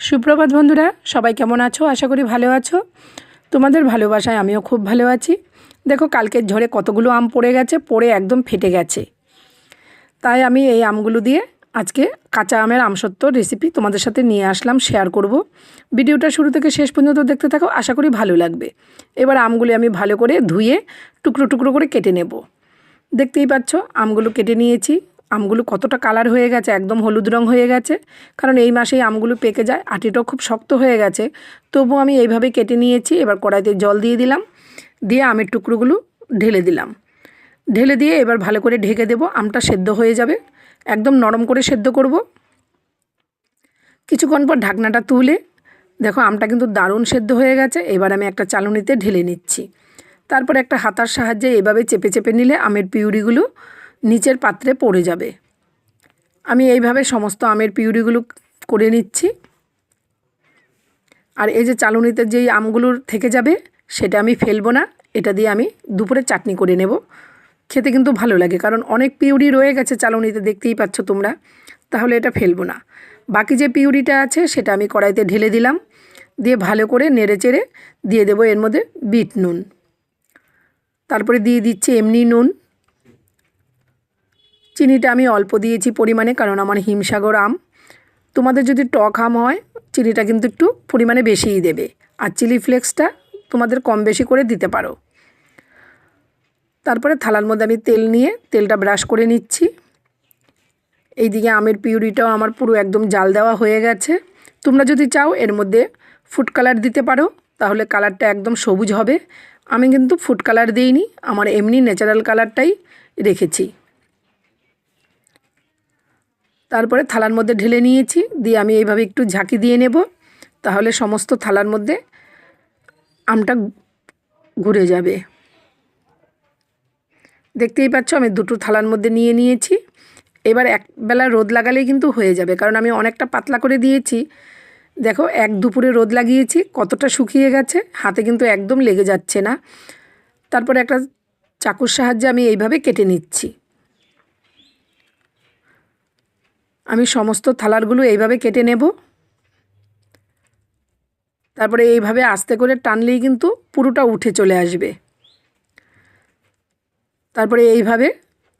সুপ্রভাত বন্ধুরা, সবাই কেমন আছো? আশা করি ভালো আছো। তোমাদের ভালোবাসায় আমিও খুব ভালো আছি। দেখো, কালকের ঝড়ে কতগুলো আম পড়ে গেছে, পড়ে একদম ফেটে গেছে। তাই আমি এই আমগুলো দিয়ে আজকে কাঁচা আমের আমসত্ব রেসিপি তোমাদের সাথে নিয়ে আসলাম শেয়ার করব। ভিডিওটা শুরু থেকে শেষ পর্যন্ত দেখতে থাকো, আশা করি ভালো লাগবে। এবার আমগুলি আমি ভালো করে ধুয়ে টুকরো টুকরো করে কেটে নেব। দেখতেই পাচ্ছ, আমগুলো কেটে নিয়েছি। আমগুলো কতটা কালার হয়ে গেছে, একদম হলুদ রং হয়ে গেছে। কারণ এই মাসেই আমগুলো পেকে যায়, আটিটাও খুব শক্ত হয়ে গেছে। তবু আমি এইভাবে কেটে নিয়েছি, এবার কড়াইতে জল দিয়ে দিলাম। দিয়ে আমের টুকরোগুলো ঢেলে দিলাম। ঢেলে দিয়ে এবার ভালো করে ঢেকে দেব, আমটা সেদ্ধ হয়ে যাবে। একদম নরম করে সেদ্ধ করব। কিছুক্ষণ পর ঢাকনাটা তুলে, দেখো আমটা কিন্তু দারুণ সেদ্ধ হয়ে গেছে, এবার আমি একটা চালুনিতে ঢেলে নিচ্ছি। তারপর একটা হাতার সাহায্যে এভাবে চেপে চেপে নিলে আমের পিউরিগুলো নিচের পাত্রে পড়ে যাবে। আমি এইভাবে সমস্ত আমের পিউরিগুলো করে নিচ্ছি। আর এই যে চালুনিতে যেই আমগুলোর থেকে যাবে, সেটা আমি ফেলব না। এটা দিয়ে আমি দুপুরে চাটনি করে নেব। খেতে কিন্তু ভালো লাগে, কারণ অনেক পিউরি রয়ে গেছে চালুনিতে, দেখতেই পাচ্ছ তোমরা। তাহলে এটা ফেলব না। বাকি যে পিউরিটা আছে, সেটা আমি কড়াইতে ঢেলে দিলাম। দিয়ে ভালো করে নেড়ে চেড়ে দিয়ে দেবো এর মধ্যে বিট নুন। তারপরে দিয়ে দিচ্ছি এমনি নুন। চিনিটা আমি অল্প দিয়েছি পরিমাণে, কারণ আমার হিমসাগর আম। তোমাদের যদি টক আম হয়, চিনিটা কিন্তু একটু পরিমাণে বেশিই দেবে। আর চিলি ফ্লেক্সটা তোমাদের কম বেশি করে দিতে পারো। তারপরে থালার মধ্যে আমি তেল নিয়ে তেলটা ব্রাশ করে নিচ্ছি। এইদিকে আমের পিউরিটাও আমার পুরো একদম জাল দেওয়া হয়ে গেছে। তোমরা যদি চাও, এর মধ্যে ফুড কালার দিতে পারো, তাহলে কালারটা একদম সবুজ হবে। আমি কিন্তু ফুড কালার দিইনি, আমার এমনি ন্যাচারাল কালারটাই রেখেছি। তারপরে থালার মধ্যে ঢেলে নিয়েছি, দিয়ে আমি এইভাবে একটু ঝাঁকি দিয়ে নেব। তাহলে সমস্ত থালার মধ্যে আমটা ঘুরে যাবে। দেখতেই পাচ্ছ, আমি দুটো থালার মধ্যে নিয়ে নিয়েছি। এবার একবেলা রোদ লাগালেই কিন্তু হয়ে যাবে, কারণ আমি অনেকটা পাতলা করে দিয়েছি। দেখো, এক দুপুরে রোদ লাগিয়েছি, কতটা শুকিয়ে গেছে, হাতে কিন্তু একদম লেগে যাচ্ছে না। তারপরে একটা চাকুর সাহায্যে আমি এইভাবে কেটে নিচ্ছি। আমি সমস্ত থালারগুলো এইভাবে কেটে নেব। তারপরে এইভাবে আস্তে করে টানলেই কিন্তু পুরোটা উঠে চলে আসবে। তারপরে এইভাবে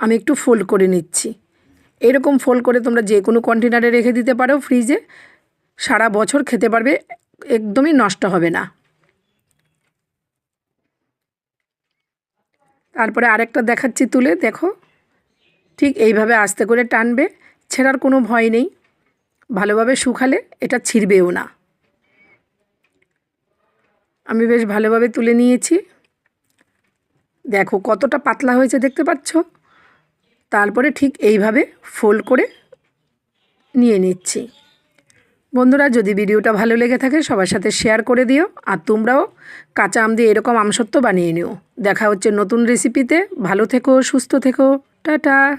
আমি একটু ফোল্ড করে নিচ্ছি। এরকম ফোল্ড করে তোমরা যে কোনো কন্টেনারে রেখে দিতে পারো ফ্রিজে সারা বছর খেতে পারবে, একদমই নষ্ট হবে না। তারপরে আরেকটা দেখাচ্ছি তুলে, দেখো। ঠিক এইভাবে আস্তে করে টানবে। ছেঁড়ার কোনো ভয় নেই। ভালোভাবে শুকালে এটা ছিঁড়বেও না। আমি বেশ ভালোভাবে তুলে নিয়েছি। দেখো কতটা পাতলা হয়েছে দেখতে পাচ্ছ? তারপরে ঠিক এইভাবে ফোল্ড করে নিয়ে নিচ্ছি। বন্ধুরা, যদি ভিডিওটা ভালো লেগে থাকে, সবার সাথে শেয়ার করে দিও আর তোমরাও কাঁচা আম দিয়ে এরকম আমসত্ব বানিয়ে নিও। দেখা হচ্ছে নতুন রেসিপিতে ভালো থেকো, সুস্থ থেকো। টাটা।